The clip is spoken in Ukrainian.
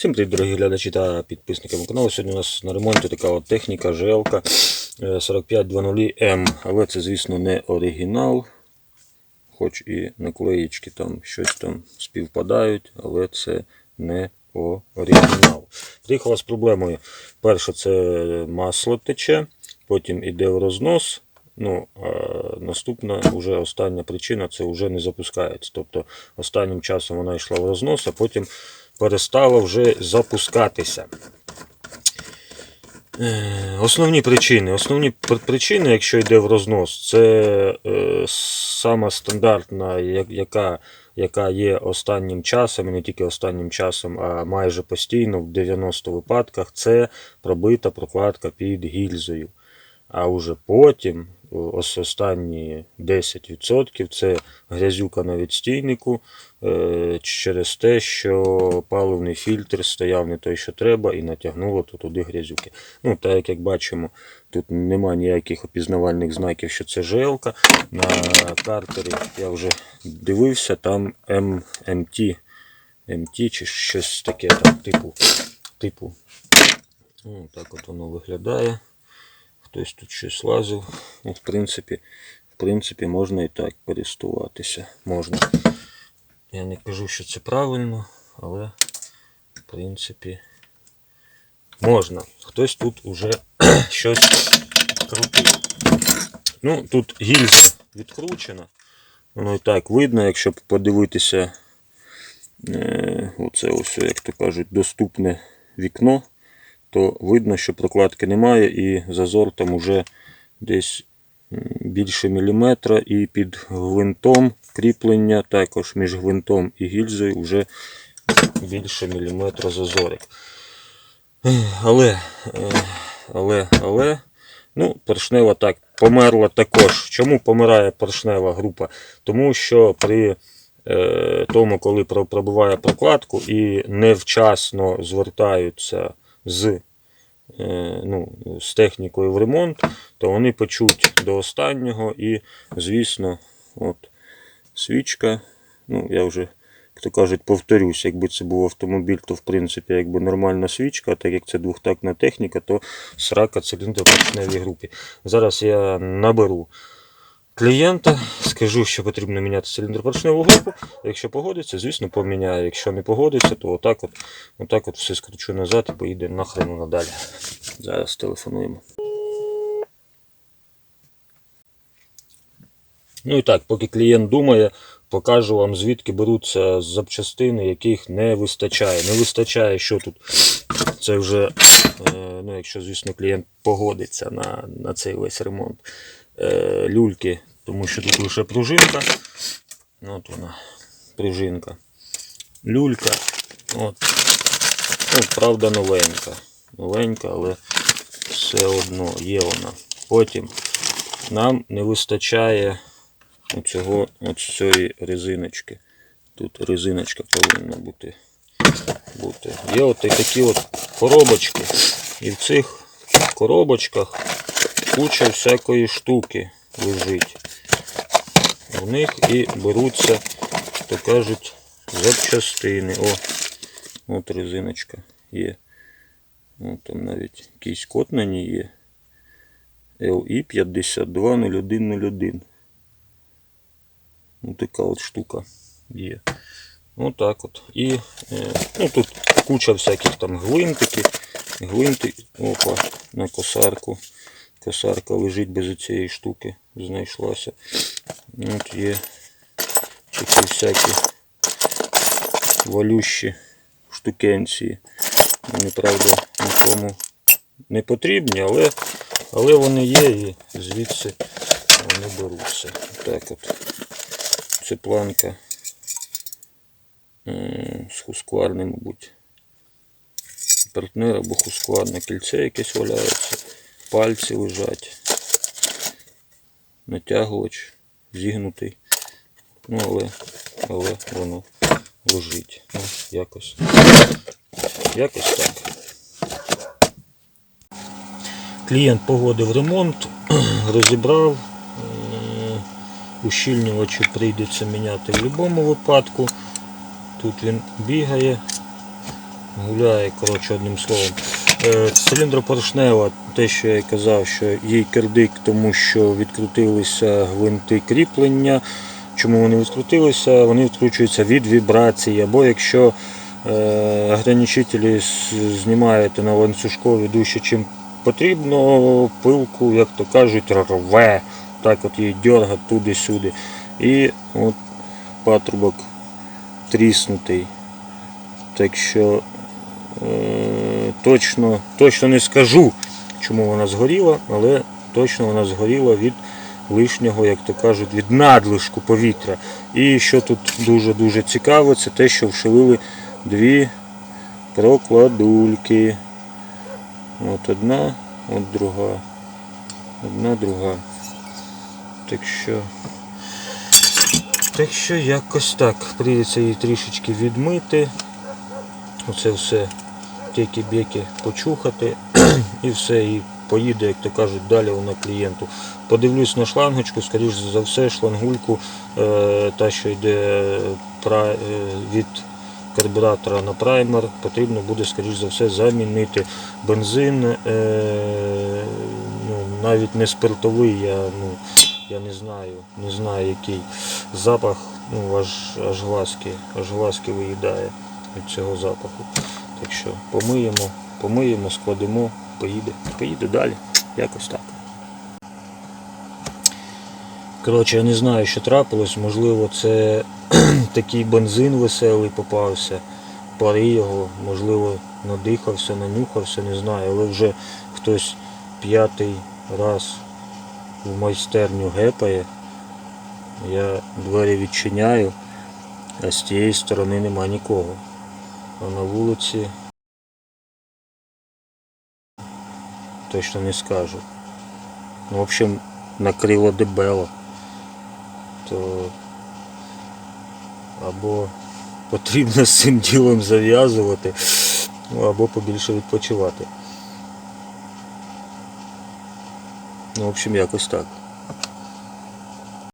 Всім привіт, дорогі глядачі та підписники мого каналу. Сьогодні у нас на ремонті така от техніка GL 4520M. Але це, звісно, не оригінал. Хоч і наклеїчки там щось там співпадають, але це не оригінал. Приїхала з проблемою. Перше, це масло тече, потім іде в рознос. Ну, а наступна, вже остання причина це вже не запускається. Тобто останнім часом вона йшла в рознос, а потім перестала вже запускатися. Е, Основні причини. Основні причини, якщо йде в рознос, це е, сама стандартна, яка, яка є останнім часом, і не тільки останнім часом, а майже постійно в 90 випадках, це пробита прокладка під гільзою. А вже потім, ось останні 10% це грязюка на відстійнику е, через те, що паливний фільтр стояв не той, що треба, і натягнуло то туди грязюки. Ну, так як, бачимо, тут нема ніяких опізнавальних знаків, що це ЖЛ-ка. На картері я вже дивився, там М- МТ, МТ чи щось таке там, типу. типу. Ну, так от воно виглядає. Хтось тут щось лазив. Ну, в принципі, в принципі, можна і так користуватися. Можна. Я не кажу, що це правильно, але в принципі можна. Хтось тут уже щось крутив. Ну, тут гільза відкручена. Воно і так видно, якщо подивитися, е, оце ось, як то кажуть, доступне вікно то видно, що прокладки немає і зазор там уже десь більше міліметра і під гвинтом кріплення також між гвинтом і гільзою вже більше міліметра зазорик. Але, е, але, але, ну, поршнева так, померла також. Чому помирає поршнева група? Тому що при е, тому, коли про- пробиває прокладку і невчасно звертаються з, ну, з технікою в ремонт, то вони почуть до останнього і, звісно, от свічка, ну, я вже, як то кажуть, повторюсь, якби це був автомобіль, то в принципі якби нормальна свічка, а так як це двохтактна техніка, то срака циліндр в групі. Зараз я наберу клієнта, скажу, що потрібно міняти циліндр поршневу групу. Якщо погодиться, звісно, поміняю. Якщо не погодиться, то отак от, отак от все скручу назад і поїде нахрен надалі. Зараз телефонуємо. Ну і так, поки клієнт думає, покажу вам звідки беруться запчастини, яких не вистачає. Не вистачає, що тут. Це вже, е, ну, якщо, звісно, клієнт погодиться на, на цей весь ремонт. Е, люльки, тому що тут лише пружинка. От вона, пружинка. Люлька. От. Ну, правда, новенька. Новенька, але все одно є вона. Потім нам не вистачає оцього, от цієї резиночки. Тут резиночка повинна бути. бути. Є от такі от коробочки. І в цих коробочках куча всякої штуки лежить. В них і беруться, то кажуть, запчастини. О, от резиночка є. О, там навіть якийсь код на ній є. LI 520101. Ну, така от штука є. Ну так от. І е, ну, тут куча всяких там гвинтиків. Гвинти, опа, на косарку. Косарка лежить без цієї штуки, знайшлася. От є такі всякі валющі штукенції. Вони, правда, нікому не потрібні, але, але вони є і звідси вони беруться. Так от. Це планка з хускварни, мабуть. Партнер або хускварне кільце якесь валяється, пальці лежать, натягувач зігнутий. Ну, але, але воно лежить. Ну, якось. Якось так. Клієнт погодив ремонт, розібрав. Е, Ущільнювачі прийдеться міняти в будь-якому випадку. Тут він бігає, гуляє, коротше, одним словом. Е, Циліндропоршнева, те, що я казав, що їй кирдик, тому що відкрутилися гвинти кріплення. Чому вони відкрутилися? Вони відкручуються від вібрації, або якщо е, ограничителі знімаєте на ланцюжкові дужче, чим потрібно, пилку, як то кажуть, рве. Так от її дергать туди-сюди. І от патрубок тріснутий. Так що е, точно, точно не скажу, чому вона згоріла, але точно вона згоріла від лишнього, як то кажуть, від надлишку повітря. І що тут дуже-дуже цікаво, це те, що вшивили дві прокладульки. От одна, от друга. Одна, друга. Так що. Так що якось так. Прийдеться її трішечки відмити. Оце все теки-беки почухати і все, і поїде, як то кажуть, далі вона клієнту. Подивлюсь на шлангочку, скоріш за все, шлангульку, е, та, що йде пра- е, від карбюратора на праймер, потрібно буде, скоріш за все, замінити бензин. Е, ну, навіть не спиртовий, я, ну, я не знаю, не знаю який запах, ну, аж, аж глазки, аж глазки виїдає від цього запаху. Так що помиємо, помиємо, складемо, поїде, поїде далі. Якось так. Коротше, я не знаю, що трапилось, можливо, це такий бензин веселий попався, пари його, можливо, надихався, нанюхався, не знаю, але вже хтось п'ятий раз в майстерню гепає. Я двері відчиняю, а з тієї сторони нема нікого. На вулиці точно не скажу. Ну, в общем, накрило дебело. То або потрібно з цим ділом зав'язувати, ну, або побільше відпочивати. Ну, в общем, якось так.